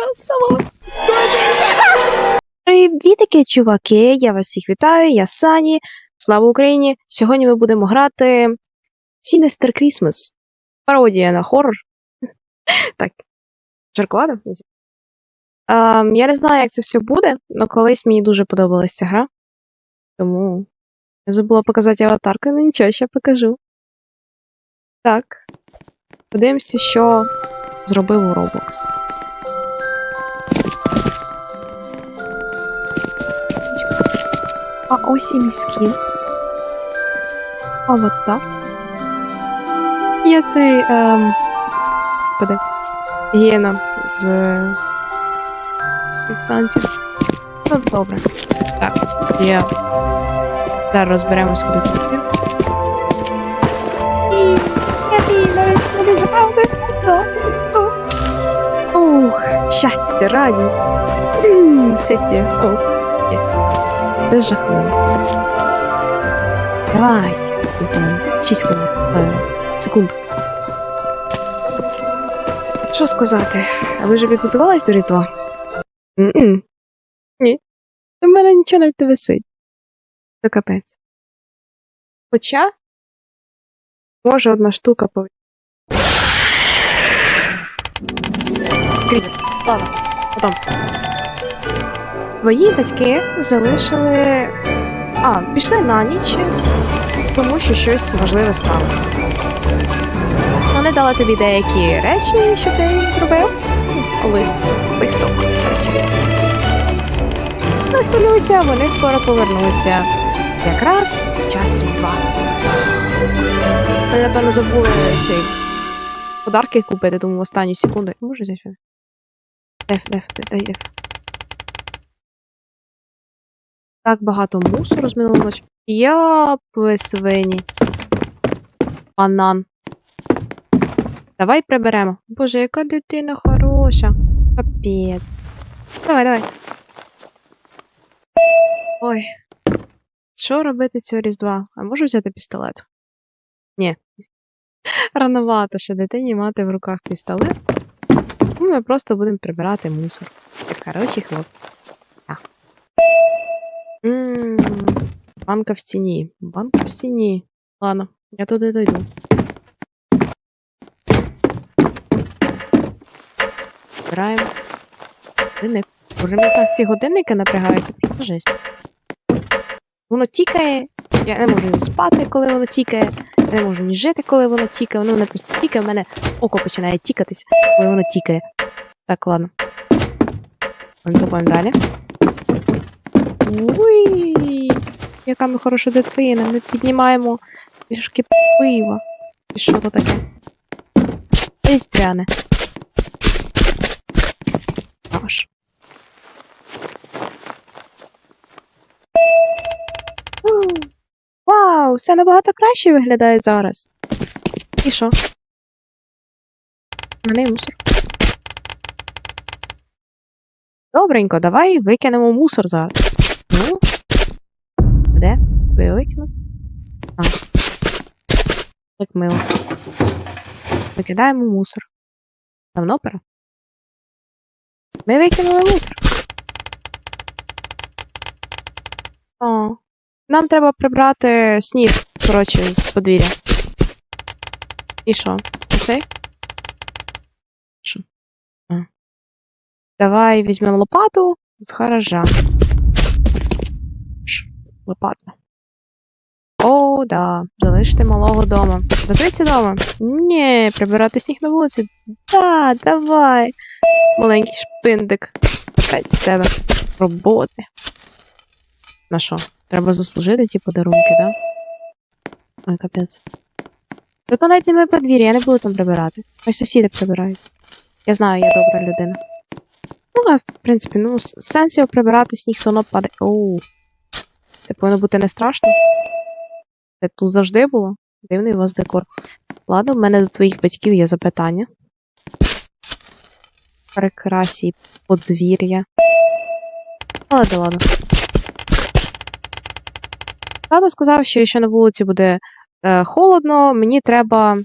красава. Привітики, чуваки! Я вас всіх вітаю, я Сані. Слава Україні! Сьогодні ми будемо грати Sinister Christmas. Пародія на хоррор. Так, жаркувато? Ем, я не знаю, як це все буде, але колись мені дуже подобалася ця гра. Тому я забула показати аватарку, ну нічого, ще покажу. Так. Подивимося, що зробив у Roblox. А ось і мій скін. А от так. Є цей. Ем... Господи. Гієна з. Тексанців. Ну, добре. Так, є. Зараз розберемось, куди тут. я. Ух, щастя, радість. Сесія. Це жахливо. Давай. Шість хвилин. Е, Секунд. Що сказати? А ви вже підготувались до Різдва? М-м. Ні. У мене нічого навіть не висить. Це капець. Хоча, може одна штука по. Кріпер. Ладно, потом. Твої батьки залишили. А, пішли на ніч, тому що щось важливе сталося. Вони дали тобі деякі речі, щоб ти їх зробив. Лист, список речей. Не хвилюйся, вони скоро повернуться. Якраз в час Різдва. Ми, напевно, забули цей подарки купити, тому в останню секунду. Можу взяти? Деф, деф, дай деф. Так багато мусору з минулого ночі. Ви свині. Банан. Давай приберемо. Боже, яка дитина хороша. Капець. Давай, давай. Ой. Що робити цього різдва? А можу взяти пістолет? Ні. Рановато ще дитині мати в руках пістолет. Ми просто будемо прибирати мусор. Як хороші хлопці. Так. М, Банка в стіні. Банка в стіні. Ладно, я туди дойду. Збираємо. Годинник. Боже, мене так ці годинники напрягаються, просто жесть. Воно тікає, я не можу ні спати, коли воно тікає, я не можу ні жити, коли воно тікає, воно мене просто тікає, в мене око починає тікатись, коли воно тікає. Так, ладно. Пойдемо далі. Уй, яка ми хороша дитина. Ми піднімаємо трішки пива. І що то таке? Різдвяне. Аж. Ууу. Вау, все набагато краще виглядає зараз. І що? Мене мусор. Добренько, давай викинемо мусор зараз. Ну. Де? Ви викинув? А. Як мило. Викидаємо мусор. Давно пора? Ми викинули мусор. О. Нам треба прибрати сніг, коротше, з подвір'я. І що? Оцей? Що? А. Давай візьмемо лопату з гаража. Лопата. О, да. Залиште малого дома. Закрийся дома. Ні, прибирати сніг на вулиці. Да, давай. Маленький шпиндик. Опять з тебе. Роботи. На що? Треба заслужити ці подарунки, да? Ой, капець. Тут навіть не моє подвір'я, я не буду там прибирати. Хай сусіди прибирають. Я знаю, я добра людина. Ну, а в принципі, ну, с- сенсів прибирати сніг все одно падає. Оу. Це повинно бути не страшно. Це тут завжди було. Дивний у вас декор. Ладно, в мене до твоїх батьків є запитання. Прекрасі подвір'я. Але да ладно. Тато сказав, що якщо на вулиці буде е, холодно, мені треба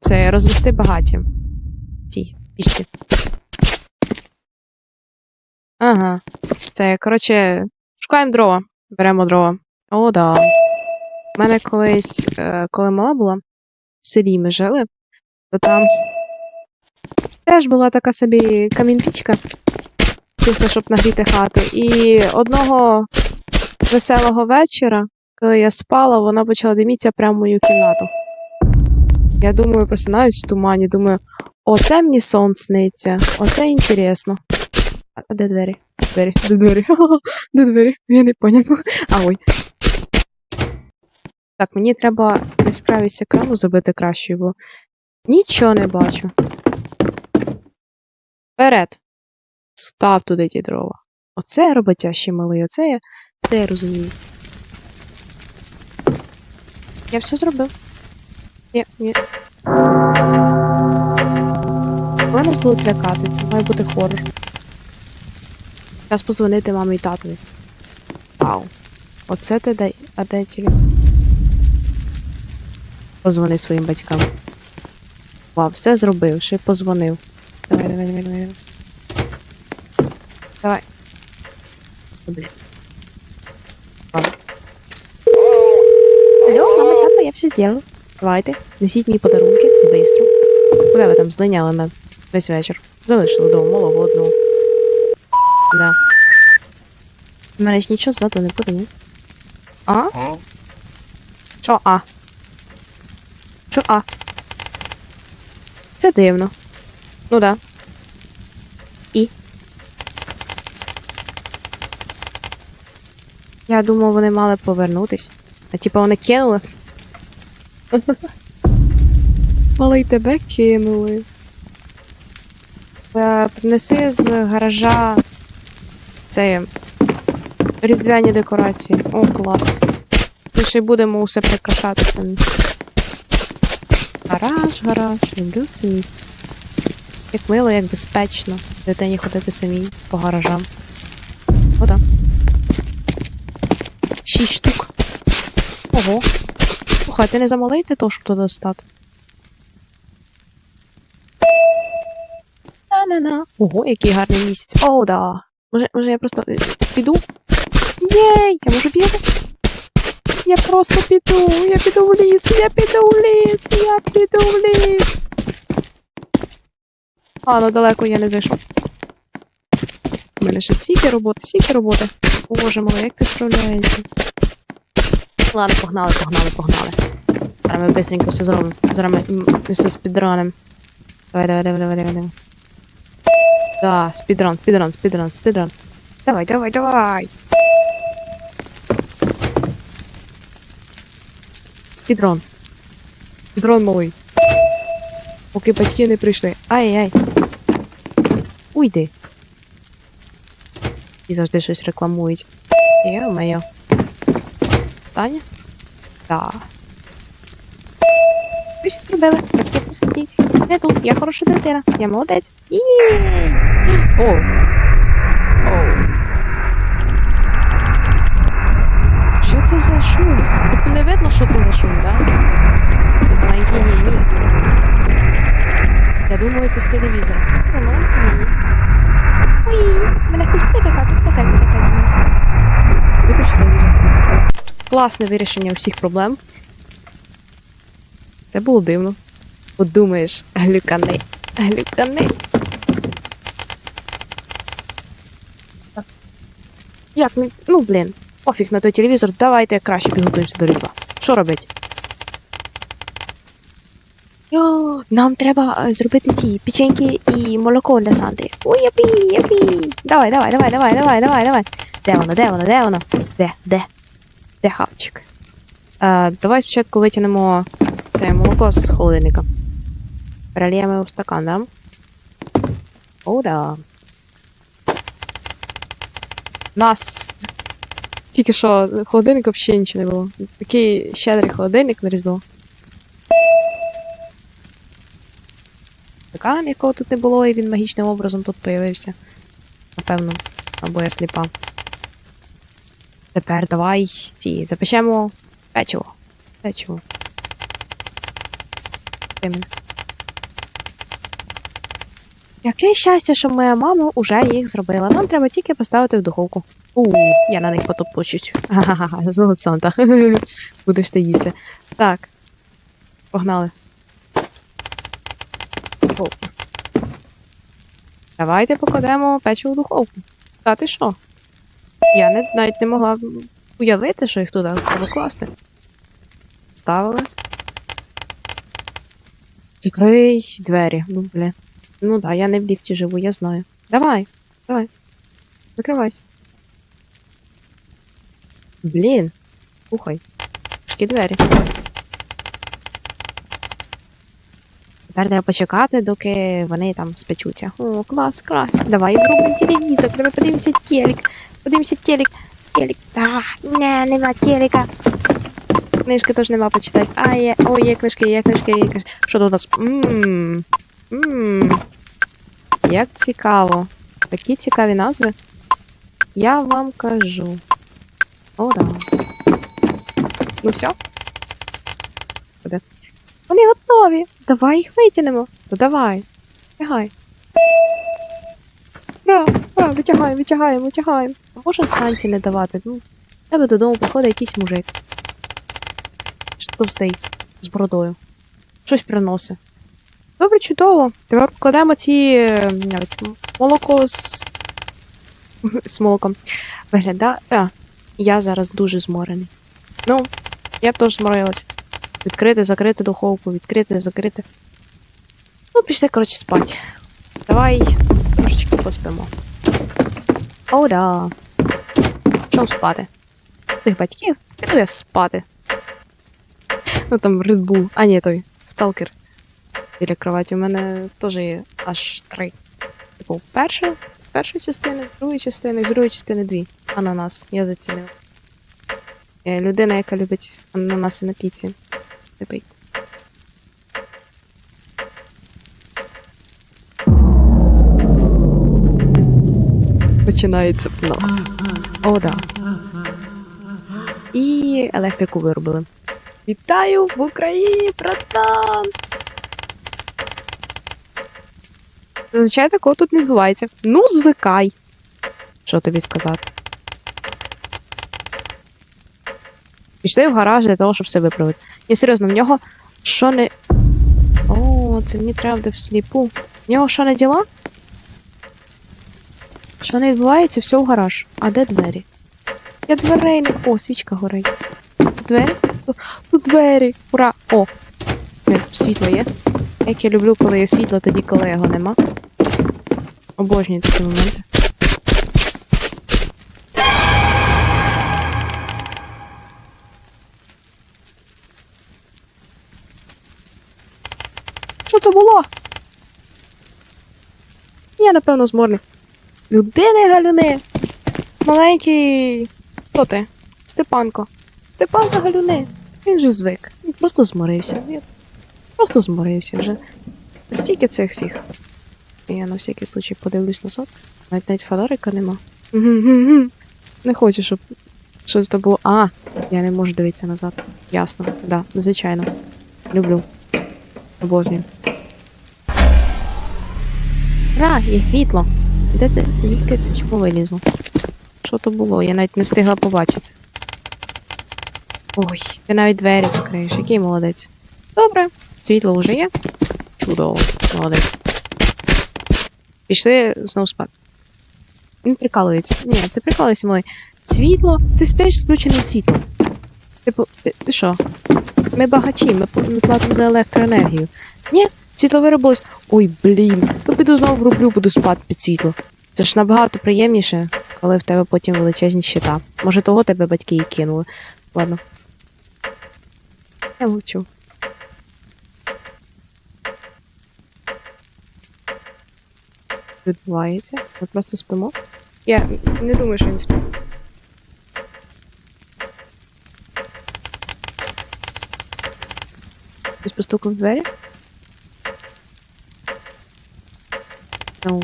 це розвести багаті. Тій, пічці. Ага. Це, коротше, шукаємо дрова. Беремо дрова. О, да. У мене колись, е, коли мала була, в селі ми жили, то там теж була така собі камінпічка, чисто, щоб нагріти хату. І одного веселого вечора, коли я спала, вона почала димітися прямо в мою кімнату. Я думаю, просинаюсь в тумані, думаю, оце мені сон сниться, оце інтересно. А де двері? Двері, де двері? Де двері? Я не поняла. А ой. Так, мені треба яскравість екрану зробити кращою, бо нічого не бачу. Вперед! Став туди ті дрова. Оце роботящий малий, оце я, це я розумію. Я все зробив. Ні, ні. Нас будуть лякати, це має бути хорор. Зараз позвонити мамі і татові. Вау. Оце ти дай. А де телефон? Позвони своїм батькам. Вау, все зробив, ще й позвонив. Давай, давай, давай, давай. Давай. Блін. Алло, мама, тато, я все зроблю. Давайте, несіть мені подарунки, бистро. Куди ви там злиняли на весь вечір? Залишили вдома малого одного. Да. У мене ж нічого ззаду не буде, ні? А? Що А? Що А? Це дивно. Ну да. І. Я думав, вони мали повернутись. А типа вони кинули. Малий тебе кинули. Е, Принеси з гаража це різдвяні декорації. О, клас. Ми ще й будемо усе прикрашати самі. Гараж, гараж, люблю це місце. Як мило, як безпечно дитині ходити самій по гаражам. Ода. Шість штук. Ого. Слухай, ти не замалий для того, щоб туди достати? На-на-на. Ого, який гарний місяць. О, да. Може, може я просто е, піду? Єй! Я можу бігати? Я просто піду, я піду в ліс, я піду в ліс, я піду в ліс. А, ну далеко я не зайшов. У мене ще стільки роботи, стільки роботи. Боже мой, як ти справляєшся? Ладно, погнали, погнали, погнали. Зараз ми быстренько все зробимо. Зараз ми все спідраним. Давай, давай, давай, давай, давай, давай. Да, спідран, спідран, спідран, спідран. Давай, давай, давай. Спідрон. Спідрон малий. Поки батьки не прийшли. Ай-яй. Уйди. І завжди щось рекламують. Йо-моє. Стане? Так. Ви що зробили? Батьки приходіть. Я тут, я хороша дитина. Я молодець. Є. О. О. Що це за шум? Типу не видно, що це за шум, так? Типу маленький ні, ні. Я думаю, це з телевізора. О, маленький ні. Ой, мене хтось лякати, лякати мене. Виключи телевізор. Класне вирішення усіх проблем. Це було дивно. Подумаєш, глюкани. Глюкани. Як ми. Ну, блін. Пофіг на той телевізор, давайте краще підготуємося до різдва. Що робить? Йо, нам треба е, зробити ці печеньки і молоко для Санти. Ой, япі, япі. Давай, давай, давай, давай, давай, давай, давай. Де воно, де воно, де воно? Де, де? Де хавчик? Е, давай спочатку витягнемо це молоко з холодильника. Перельємо в стакан, да? О, да. Нас. Тільки що холодильник взагалі нічого не було. Такий щедрий холодильник на різдво. Стакан, якого тут не було, і він магічним образом тут появився. Напевно. Або я сліпа. Тепер давай ці запечемо печиво. Печиво. Ти. Яке щастя, що моя мама уже їх зробила. Нам треба тільки поставити в духовку. У, я на них потоплочусь. Ха-ха-ха, знову Санта. Будеш ти їсти. Так. Погнали. Духовки. Давайте покладемо печиво в духовку. Та ти що? Я не, навіть не могла уявити, що їх туди треба класти. Ставили. Закрий двері. Ну, блін. Ну да, я не в ліфті живу, я знаю. Давай, давай. Закривайся. Блін. Слухай. Такі двері. Тепер треба почекати, доки вони там спечуться. О, клас, клас. Давай врубимо телевізор, давай подивимося телек. Подивимося телек. Телек. Да, не, нема телека. Книжки теж нема почитати. А, є. О, є книжки, є книжки, є книжки. Що тут у нас? Ммм. Ммм. Як цікаво. Такі цікаві назви. Я вам кажу. Да. Ну все? Вони готові. Давай їх витягнемо. Ну давай. Тягай. Ура, ура, витягаємо, витягаємо, витягаємо. Може Санті не давати? Ну, тебе додому приходить якийсь мужик. Що товстий, з бородою. Щось приносить. Добре, чудово. Тепер покладемо ці е, навіть молоко з. з молоком. Виглядає. Я зараз дуже зморений. Ну, я б теж зморилась. Відкрити, закрити духовку, відкрити, закрити. Ну, пішли, коротше, спати. Давай трошечки поспимо. О, да. Чом спати? Тих батьків? Піду я спати. Ну там Red Bull. А, ні, той. Сталкер. Біля кроваті. У мене теж є аж три. Типу, перша, з першої частини, з другої частини, з другої частини дві. Ананас. Я зацінила. Е, Людина, яка любить ананаси на піці. Любить. Починається пно. О, да. І електрику виробили. Вітаю в Україні, братан! Зазвичай такого тут не відбувається. Ну, звикай. Що тобі сказати? Пішли в гараж для того, щоб все виправити. Ні, серйозно, в нього що не. О, це мені треба буде всліпу. В нього що не діла? Що не відбувається, все в гараж. А де двері? Я дверей не. О, свічка горить. Двері? Тут двері. Ура! О! Не, світло є. Як я люблю, коли є світло, тоді коли його нема. Обожнюю такі моменти. Що це було? Я, напевно, зморний. Людини галюни. Маленький. Хто ти? Степанко. Степанко галюни. Він же звик. Він просто зморився. Просто зморився вже. Стільки цих всіх. Я на всякий случай подивлюсь назад. Навіть навіть фонарика нема. Не хочу, щоб щось то було. А, я не можу дивитися назад. Ясно, да, звичайно. Люблю. Обожнюю. Ра, є світло. Де це? Звідки це чому вилізло? Що то було? Я навіть не встигла побачити. Ой, ти навіть двері закриєш, який молодець. Добре, світло вже є. Чудово, молодець. Пішли знову спати. Він прикалується. Ні, ти прикалуєшся, малий. Світло? Ти спиш з включеним світлом. Типу, ти, ти що? Ми багачі, ми, ми платимо за електроенергію. Ні, світло виробилось. Ой, блін. То піду знову врублю, буду спати під світло. Це ж набагато приємніше, коли в тебе потім величезні щита. Може, того тебе батьки і кинули. Ладно. Я мовчу. Відбувається. Ми просто спимо. Я не думаю, що він спить. Хтось постукав в двері? Ну,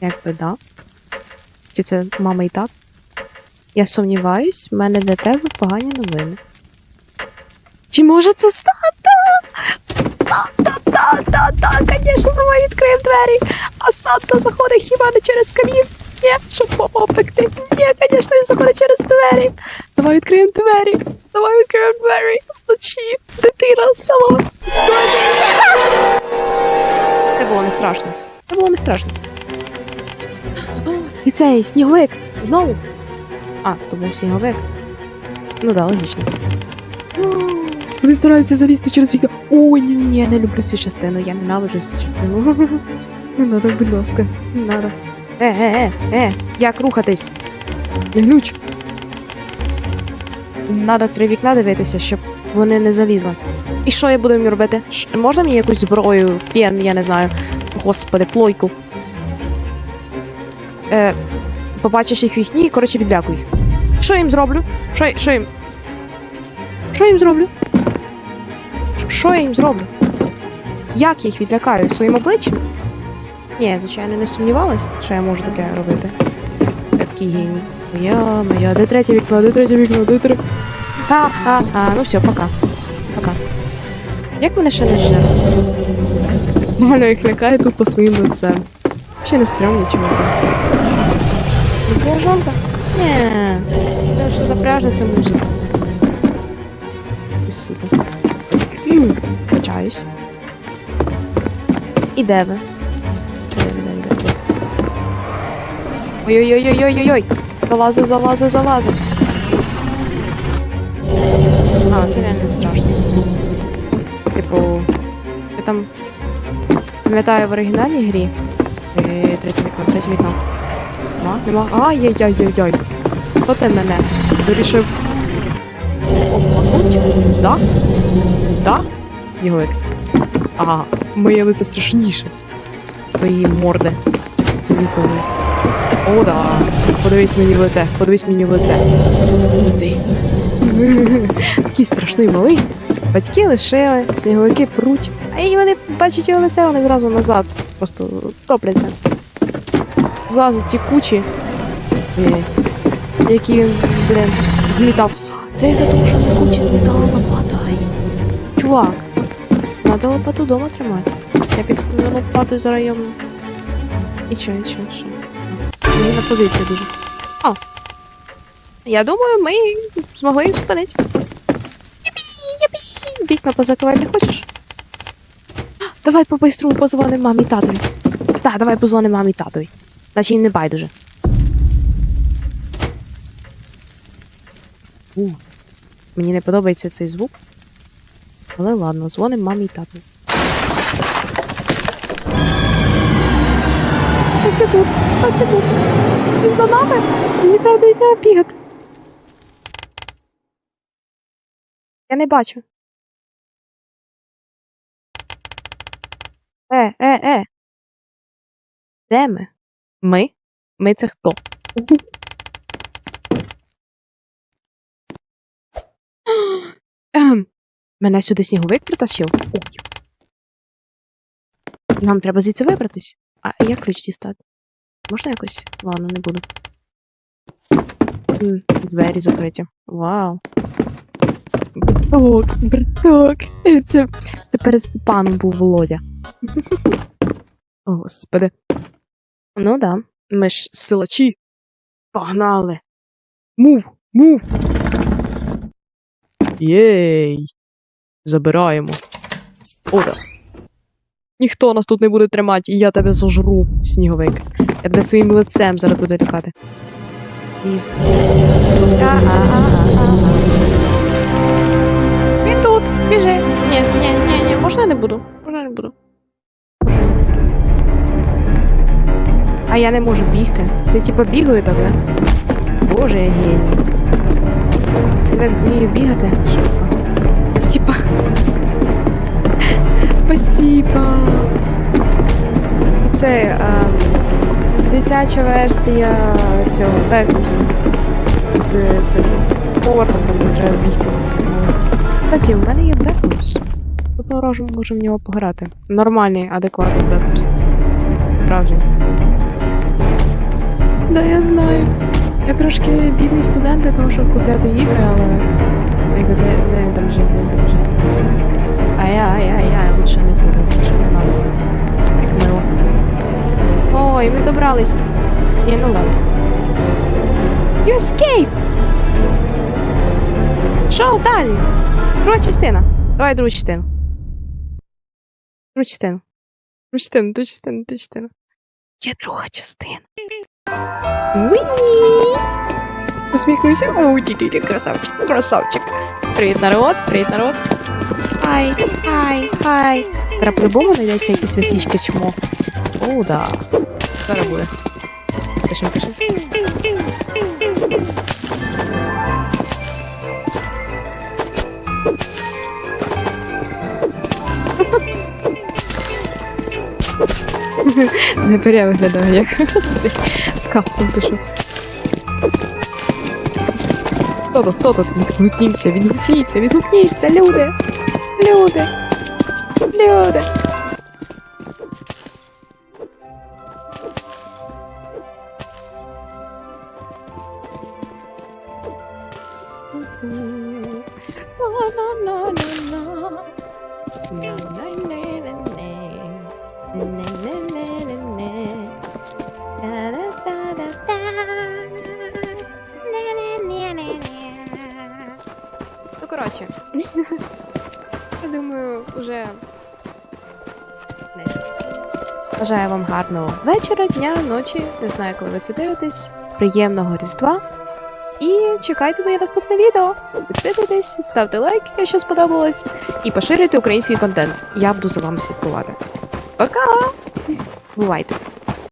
якби да. Чи це мама і тат? Я сумніваюсь, в мене для тебе погані новини. Чи може це стати? Так, так, так, так, так, звісно, давай відкриємо двері. Санта заходить хіба не через камін? Ні, щоб попу пекти. Ні, звісно, він заходить через двері. Давай відкриємо двері. Давай відкриємо двері. Вночі. Дитина сама. Це було не страшно. Це було не страшно. Свій цей сніговик. Знову. А, то був сніговик. Ну да, логічно. Вони стараються залізти через вікна. Ой, ні, ні, я не люблю цю частину, я ненавиджу цю частину. Не надо, будь ласка, не надо. Е, е, е, е, як рухатись? Не глюч. Надо три вікна дивитися, щоб вони не залізли. І що я буду їм робити? Ш- можна мені якусь зброю, фен, я не знаю. Господи, плойку. Е, побачиш їх вікні і, коротше, відлякуй їх. Що я їм зроблю? Що, я- що їм. Що я їм зроблю? Що я їм зроблю? Як я їх відлякаю? Своїм обличчям? Ні, звичайно, не сумнівалась, що я можу таке робити. Який геній. Моя, моя, де третє вікно, де третє вікно, де третє. Та, а, а, ну все, пока. Пока. Як мене ще не жде? Маля їх лякає тупо своїм лицем. Ще не стрьомні чуваки. Ну, жонка? Ні. Це що напряжна ця музика. Супер. Качаюсь. І де ви? Ой-ой-ой-ой-ой-ой! Залази, залази, залази. А, це реально страшно. Типу, я там пам'ятаю в оригінальній грі. Е, Третє вікно, третє вікно. Нема? Нема? Ай-яй-яй-яй-яй. Хто ти мене? Вирішив. Обмануть? Да? Да? Сніговик. Ага, моє лице страшніше. Твої морди. Це ніколи. О, да. Подивись мені в лице, подивись мені в лице. Йди. Такий страшний малий. Батьки лишили, сніговики пруть. А і вони бачать його лице, вони зразу назад. Просто топляться. Злазуть ті кучі. е, Які він, блін, змітав. Це із-за того, що на кучі змітала лопата. Чувак, надо лопату вдома тримати. Я під лопатою зараз йому. І що, і що, і що? Мені на позиції дуже. О. Я думаю, ми змогли їх єпі. Вікна позакривати не хочеш? Давай по-бистрому позвонимо мамі татові. Так, давай позвонимо мамі татові. Наче їм не байдуже. У. Мені не подобається цей звук. Але ладно, дзвонимо мамі і татові. Ось я тут, ось тут. Він за нами. Мені правда від нього бігати. Я не бачу. Е, е, е. Де ми? Ми? Ми це хто? Ем, Мене сюди сніговик притащив. Нам треба звідси вибратись. А як ключ дістати? Можна якось? Ладно, не буду. Двері закриті. Вау. Браток, браток. Це, це перед був Володя. Господи. Ну да. Ми ж силачі. Погнали. Мув, мув. Єй. Забираємо. О, да. Ніхто нас тут не буде тримати, і я тебе зожру, сніговик. Я тебе своїм лицем зараз буду лякати. Він тут, біжи. Ні, ні, ні, ні, можна я не буду. Можна я не буду. А я не можу бігти. Це типа бігаю так, да? Боже, я геній. Я так вмію бігати. Швидко. Це типа. Спасибо. Це а, дитяча версія цього Бекмуса. З цим повартом там треба бігти. Кстати, у мене є Бекмус. Тут ми можемо, можемо в нього пограти. Нормальний, адекватний Бекмус. Справжній. Да, я знаю. Я трошки бідний студент для того, щоб купляти ігри, але. Якби він там жив, він там жив. Ай-яй-яй-яй, лучше не буду, лучше не надо. Як мило. Ой, ми добрались. Ні, ну ладно. You escape! Що далі? Друга частина. Давай другу частину. Другу частину. Другу частину, другу частину, другу частину. Є друга частина. Уї! Усміхнувся. О, красавчик, красавчик. Привіт, народ, привіт, народ. Хай, хай, хай. Треба по-любому знайдеться якийсь російське чмо. О, да. Зараз буде. Пишем, пишем. Не пере виглядає, як з капсом пишу. Хто тут, хто тут? Відгукніться, відгукніться, відгукніться, люди! Люди! Люди! Ну, коротше. Думаю, уже. Бажаю вам гарного вечора, дня, ночі. Не знаю, коли ви це дивитесь. Приємного Різдва. І чекайте моє наступне відео. Підписуйтесь, ставте лайк, якщо сподобалось, і поширюйте український контент. Я буду за вами слідкувати. Пока! Бувайте!